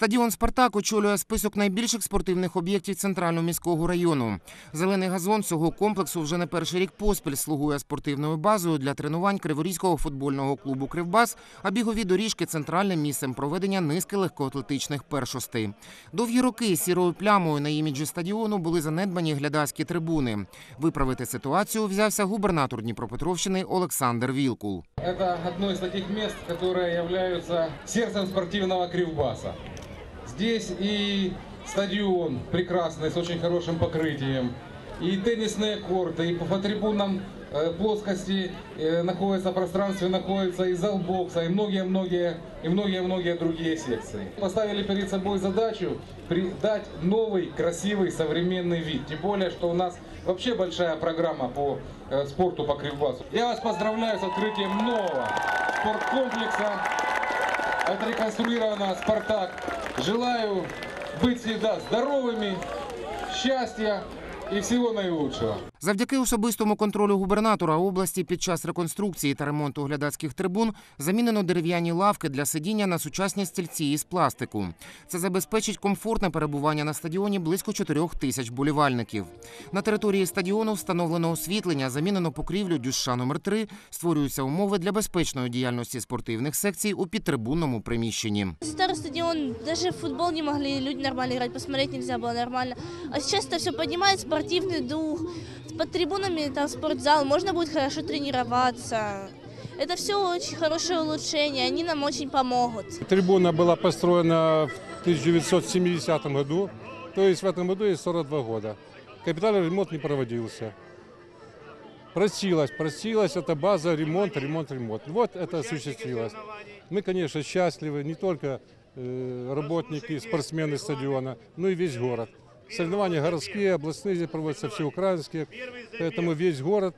Стадіон Спартак очолює список найбільших спортивних об'єктів центрального міського району. Зелений газон цього комплексу вже не перший рік поспіль слугує спортивною базою для тренувань Криворізького футбольного клубу Кривбас, а бігові доріжки центральним місцем проведення низки легкоатлетичних першостей. Довгі роки сірою плямою на іміджі стадіону були занедбані глядацькі трибуни. Виправити ситуацію взявся губернатор Дніпропетровщини Олександр Вілкул. Это одно из таких мест, которые являются сердцем спортивного Кривбаса. Здесь и стадион прекрасный, с очень хорошим покрытием, и теннисные корты, и по трибунам э, плоскости э, находится пространстве, находится и зал бокса, и многие-многие и многие-многие другие секции. Поставили перед собой задачу придать новый, красивый, современный вид. Тем более, что у нас вообще большая программа по э, спорту по Кривбасу. Я вас поздравляю с открытием нового спорткомплекса. Отреконструировано «Спартак». Желаю быть всегда здоровыми, счастья и всего наилучшего. Завдяки особистому контролю губернатора області під час реконструкції та ремонту глядацьких трибун замінено дерев'яні лавки для сидіння на сучасні стільці із пластику. Це забезпечить комфортне перебування на стадіоні близько 4 тисяч болівальників. На території стадіону встановлено освітлення, замінено покрівлю дюша номер 3 створюються умови для безпечної діяльності спортивних секцій у підтрибунному приміщенні. Старый стадион, даже в футбол не могли люди нормально играть, посмотреть нельзя было нормально. А сейчас это все поднимает спортивный дух. Под трибунами там спортзал, можно будет хорошо тренироваться. Это все очень хорошее улучшение, они нам очень помогут. Трибуна была построена в 1970 году, то есть в этом году ей 42 года. Капитальный ремонт не проводился. Просилась, просилась эта база, ремонт, ремонт, ремонт. Вот это осуществилось. Мы, конечно, счастливы, не только э, работники, спортсмены стадиона, но и весь город. Соревнования городские, областные здесь проводятся, всеукраинские, поэтому весь город,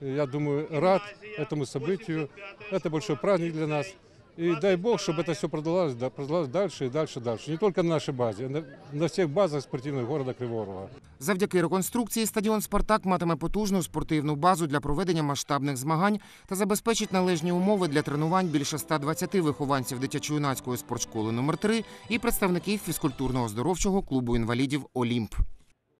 э, я думаю, рад этому событию. Это большой праздник для нас. И дай Бог, чтобы это все продолжалось, да, продолжалось дальше и дальше, дальше. Не только на нашей базе, а на, на всех базах спортивных города Кривого Рога. Завдяки реконструкції стадіон Спартак матиме потужну спортивну базу для проведення масштабних змагань та забезпечить належні умови для тренувань більше 120 вихованців дитячо-юнацької спортшколи номер 3 і представників фізкультурно-оздоровчого клубу інвалідів Олімп.